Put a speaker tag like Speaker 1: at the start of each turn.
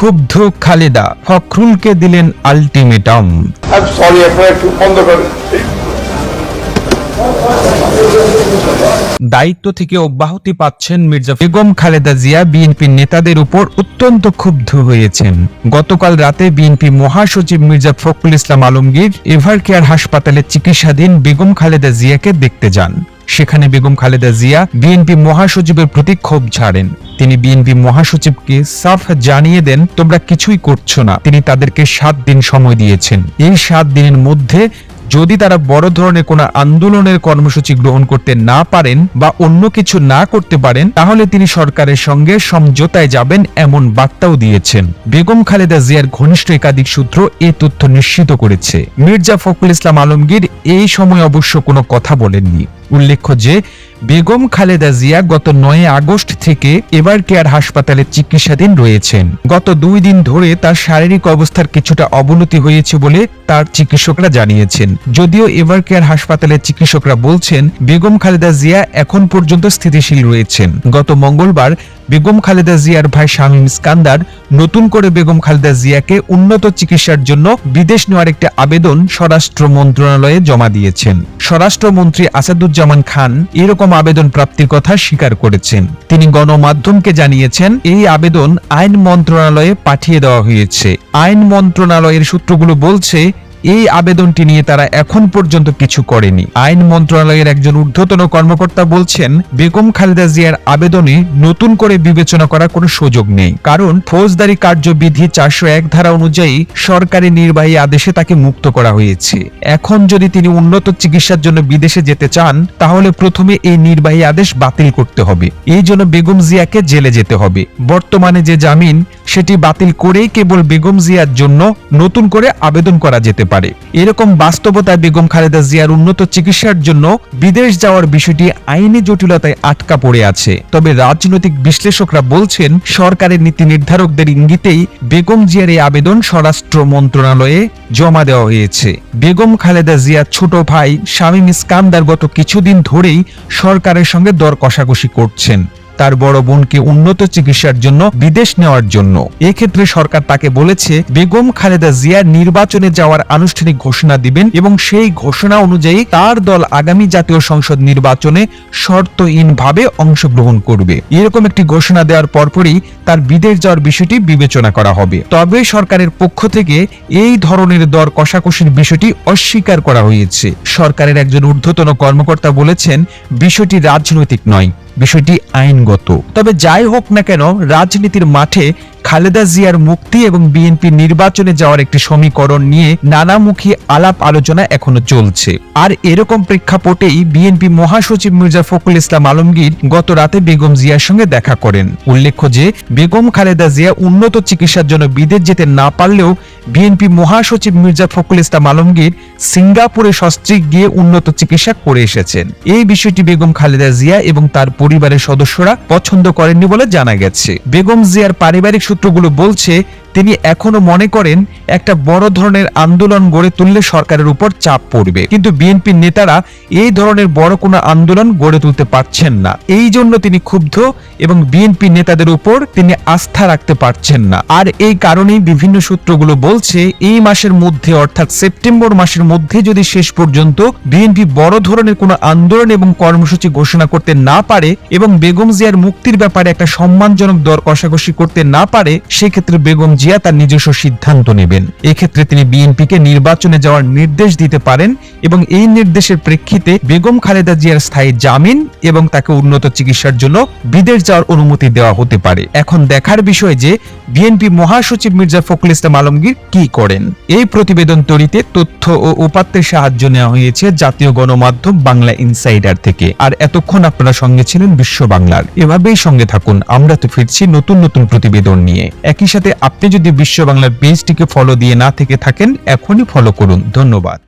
Speaker 1: ক্ষুব্ধ খালেদা ফখরুলকে দিলেন আলটিমেটাম। দায়িত্ব থেকে অব্যাহতি পাচ্ছেন মির্জা বেগম খালেদা জিয়া। বিএনপির নেতাদের উপর অত্যন্ত ক্ষুব্ধ হয়েছেন। গতকাল রাতে বিএনপি মহাসচিব মির্জা ফখরুল ইসলাম আলমগীর এভার কেয়ার হাসপাতালে চিকিৎসাধীন বেগম খালেদা জিয়াকে দেখতে যান। সেখানে বেগম খালেদা জিয়া বিএনপি মহাসচিবের প্রতি ক্ষোভ ঝাড়েন। তিনি বিএনপি মহাসচিবকে সাফ জানিয়ে দেন, তোমরা কিছুই করছ না। তিনি তাদেরকে সাত দিন সময় দিয়েছেন। এই সাত দিনের মধ্যে যদি তারা বড় ধরনের কোনো আন্দোলনের কর্মসূচি গ্রহণ করতে না পারেন বা অন্য কিছু না করতে পারেন, তাহলে তিনি সরকারের সঙ্গে সমঝোতায় যাবেন এমন বার্তাও দিয়েছেন। বেগম খালেদা জিয়ার ঘনিষ্ঠ একাধিক সূত্র এ তথ্য নিশ্চিত করেছে। মির্জা ফখরুল ইসলাম আলমগীর এই সময় অবশ্য কোনো কথা বলেননি। উল্লেখ্য যে, বেগম খালেদা জিয়া গত নয় আগস্ট থেকে এবার কেয়ার হাসপাতালে চিকিৎসাধীন রয়েছেন। গত দুই দিন ধরে তার শারীরিক অবস্থার কিছুটা অবনতি হয়েছে বলে তার চিকিৎসকরা জানিয়েছেন। যদিও এবার কেয়ার হাসপাতালের চিকিৎসকরা বলছেন, বেগম খালেদা জিয়া এখন পর্যন্ত স্থিতিশীল রয়েছেন। গত মঙ্গলবার বেগম খালেদা জিয়ার ভাই শামীম ইস্কান্দার নতুন করে বেগম খালেদা জিয়াকে উন্নত চিকিৎসার জন্য বিদেশ নেওয়ার একটি আবেদন স্বরাষ্ট্র মন্ত্রণালয়ে জমা দিয়েছেন। স্বরাষ্ট্রমন্ত্রী আসাদুজ্জামান খান এরকম আবেদন প্রাপ্তির কথা স্বীকার করেছেন। তিনি গণমাধ্যমকে জানিয়েছেন, এই আবেদন আইন মন্ত্রণালয়ে পাঠিয়ে দেওয়া হয়েছে। আইন মন্ত্রণালয়ের সূত্রগুলো বলছে এই আবেদনটি নিয়ে তারা এখন পর্যন্ত কিছু করেনি। আইন মন্ত্রণালয়ের একজন ঊর্ধ্বতন কর্মকর্তা বলছেন, বেগম খালেদা জিয়ার আবেদনে নতুন করে বিবেচনা করার কোনো সুযোগ নেই। কারণ ফৌজদারি কার্যবিধি চারশো এক ধারা অনুযায়ী সরকারি নির্বাহী আদেশে তাকে মুক্ত করা হয়েছে। এখন যদি তিনি উন্নত চিকিৎসার জন্য বিদেশে যেতে চান, তাহলে প্রথমে এই নির্বাহী আদেশ বাতিল করতে হবে। এই জন্য বেগম জিয়াকে জেলে যেতে হবে। বর্তমানে যে জামিন, সেটি বাতিল করেই কেবল বেগম জিয়ার জন্য নতুন করে আবেদন করা যেতে পারে। এরকম বাস্তবতায় বেগম খালেদা জিয়ার উন্নত চিকিৎসার জন্য বিদেশ যাওয়ার বিষয়টি আইনি জটিলতায় আটকা পড়ে আছে। তবে রাজনৈতিক বিশ্লেষকরা বলছেন, সরকারের নীতি নির্ধারকদের ইঙ্গিতেই বেগম জিয়ার এই আবেদন স্বরাষ্ট্র মন্ত্রণালয়ে জমা দেওয়া হয়েছে। বেগম খালেদা জিয়ার ছোট ভাই শামীম ইস্কান্দার গত কিছুদিন ধরেই সরকারের সঙ্গে দর কষাকষি করছেন। তার বড় বোনকে উন্নত চিকিৎসার জন্য বিদেশ নেওয়ার জন্য। এক্ষেত্রে সরকার তাকে বলেছে, বেগম খালেদা জিয়া নির্বাচনে যাওয়ার আনুষ্ঠানিক ঘোষণা দিবেন এবং সেই ঘোষণা অনুযায়ী তার দল আগামী জাতীয় সংসদ নির্বাচনে শর্তহীনভাবে অংশগ্রহণ করবে। এরকম একটি ঘোষণা দেওয়ার পরপরই তার বিদেশ যাওয়ার বিষয়টি বিবেচনা করা হবে। তবে সরকারের পক্ষ থেকে এই ধরনের দর কষাকষির বিষয়টি অস্বীকার করা হয়েছে। সরকারের একজন ঊর্ধ্বতন কর্মকর্তা বলেছেন, বিষয়টি রাজনৈতিক নয়। বিষয়টি আইনগত। তবে যাই হোক না কেন, রাজনীতির মাঠে খালেদা জিয়ার মুক্তি এবং বিএনপি নির্বাচনে যাওয়ার একটি সমীকরণ নিয়ে নানামুখী আলাপ আলোচনা এখনও চলছে। আর এরকম প্রেক্ষাপটেই বিএনপি মহাসচিব মির্জা ফখরুল ইসলাম আলমগীর গত রাতে বেগম জিয়ার সঙ্গে দেখা করেন। উল্লেখ্য যে, বেগম খালেদা জিয়া উন্নত চিকিৎসার জন্য বিদেশ যেতে না পারলেও বিএনপি মহাসচিব মির্জা ফখরুল ইসলাম আলমগীর সিঙ্গাপুরে সস্ত্রীক গিয়ে উন্নত চিকিৎসা করে এসেছেন। এই বিষয়টি বেগম খালেদা জিয়া এবং তার পরিবারের সদস্যরা পছন্দ করেননি বলে জানা গেছে। বেগম জিয়ার পারিবারিক সূত্রগুলো বলছে তিনি এখনও মনে করেন একটা বড় ধরনের আন্দোলন গড়ে তুললে সরকারের উপর চাপ পড়বে। কিন্তু বিএনপির নেতারা এই ধরনের বড় কোনো আন্দোলন গড়ে তুলতে পারছেন না। এই জন্য তিনি ক্ষুব্ধ এবং বিএনপি নেতাদের উপর তিনি আস্থা রাখতে পারছেন না। আর এই কারণেই বিভিন্ন সূত্রগুলো বলছে, এই মাসের মধ্যে অর্থাৎ সেপ্টেম্বর মাসের মধ্যে যদি শেষ পর্যন্ত বিএনপি বড় ধরনের কোনো আন্দোলন এবং কর্মসূচি ঘোষণা করতে না পারে এবং বেগম জিয়ার মুক্তির ব্যাপারে একটা সম্মানজনক দর কষাকষি করতে না পারে, সেক্ষেত্রে বেগম জিয়া তার নিজস্ব সিদ্ধান্ত নেবেন। এক্ষেত্রে তিনি বিএনপিকে নির্বাচনে যাওয়ার নির্দেশ দিতে পারেন এবং এই নির্দেশের প্রেক্ষিতে বেগম খালেদা জিয়ার স্থায়ী জামিন এবং তাকে উন্নত চিকিৎসার জন্য বিদেশ যাওয়ার অনুমতি দেওয়া হতে পারে। এখন দেখার বিষয় যে বিএনপি মহাসচিব মির্জা ফখরুল ইসলাম আলমগীর কি করেন। এই প্রতিবেদন তৈরিতে তথ্য ও উপাত্তের সাহায্য নেওয়া হয়েছে জাতীয় গণমাধ্যম বাংলা ইনসাইডার থেকে। আর এতক্ষণ আপনারা সঙ্গে ছিলেন বিশ্ব বাংলার। এভাবেই সঙ্গে থাকুন। আমরা তো ফিরছি নতুন নতুন প্রতিবেদন নিয়ে। একই সাথে আপনি যদি বিশ্ব বাংলার পেজটিকে ফলো দিয়ে না থেকে থাকেন এখনই ফলো করুন। ধন্যবাদ।